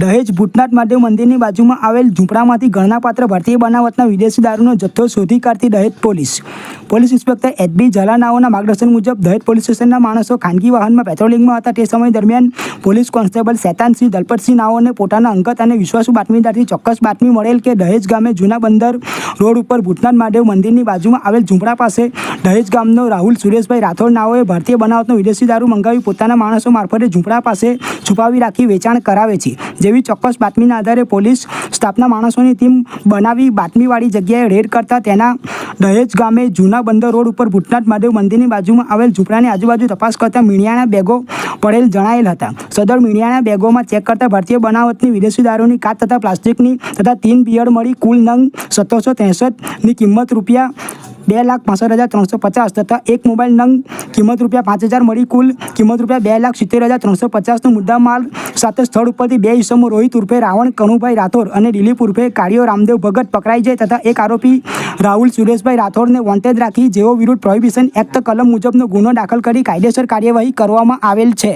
દહેજ ભૂતનાથ મહાદેવ મંદિરની બાજુમાં આવેલ ઝૂંપડામાંથી ગણનાપાત્ર ભારતીય બનાવટના વિદેશી દારૂનો જથ્થો શોધી કાઢતી Dahej police. Police inspector H ઝલાનાઓના માર્ગદર્શન મુજબ દહેજ પોલીસ સ્ટેશનના માણસો ખાનગી વાહનમાં પેટ્રોલિંગમાં હતા. તે સમય દરમિયાન પોલીસ કોન્સ્ટેબલ શેતાનસિંહ દલપતસિંહ નાઓને પોતાના અંગત અને વિશ્વાસુ બાતમીદારથી ચોક્કસ બાતમી મળેલ કે દહેજ ગામે જૂના બંદર રોડ ઉપર ભૂતનાથ મહાદેવ મંદિરની બાજુમાં આવેલ ઝૂંપડા પાસે દહેજ ગામનો રાહુલ સુરેશભાઈ રાઠોડ નાઓએ ભારતીય બનાવટનો વિદેશી દારૂ મંગાવી પોતાના માણસો મારફતે ઝૂંપડા પાસે છુપાવી રાખી વેચાણ કરાવે છે. જેવી ચોક્કસ બાતમીના આધારે પોલીસ સ્ટાફના માણસોની ટીમ બનાવી બાતમીવાળી જગ્યાએ રેડ કરતા તેના દહેજ ગામે જૂના બંદર રોડ ઉપર ભૂતનાથ મહાદેવ મંદિરની બાજુમાં આવેલ ઝૂંપડાની આજુબાજુ તપાસ કરતા મીણિયાના બેગો પડેલ જણાયેલ હતા. સદર મીણિયાના બેગોમાં ચેક કરતા ભારતીય બનાવટની વિદેશી દારૂની કાચ તથા પ્લાસ્ટિકની તથા તીન બિયર મળી કુલ નંગ સત્તરસો ત્રેસઠની કિંમત રૂપિયા બે લાખ પાસઠ હજાર ત્રણસો પચાસ તથા એક મોબાઈલ નંગ કિંમત રૂપિયા પાંચ હજાર મળી કુલ કિંમત રૂપિયા બે લાખ સિત્તેર હજાર ત્રણસો પચાસનો મુદ્દા માલ સાથે સ્થળ ઉપરથી બે ઇસમો રોહિત ઉર્ફે રાવણ, કનુભાઈ રાઠોડ અને દિલીપ ઉર્ફે કાળિયો રામદેવ ભગત પકડાઈ જાય તથા એક આરોપી રાહુલ સુરેશભાઈ રાઠોડને વોન્ટેડ રાખી જેઓ વિરુદ્ધ પ્રોહિબિશન એક્ટ કલમ મુજબનો ગુનો દાખલ કરી કાયદેસર કાર્યવાહી કરવામાં આવેલ છે.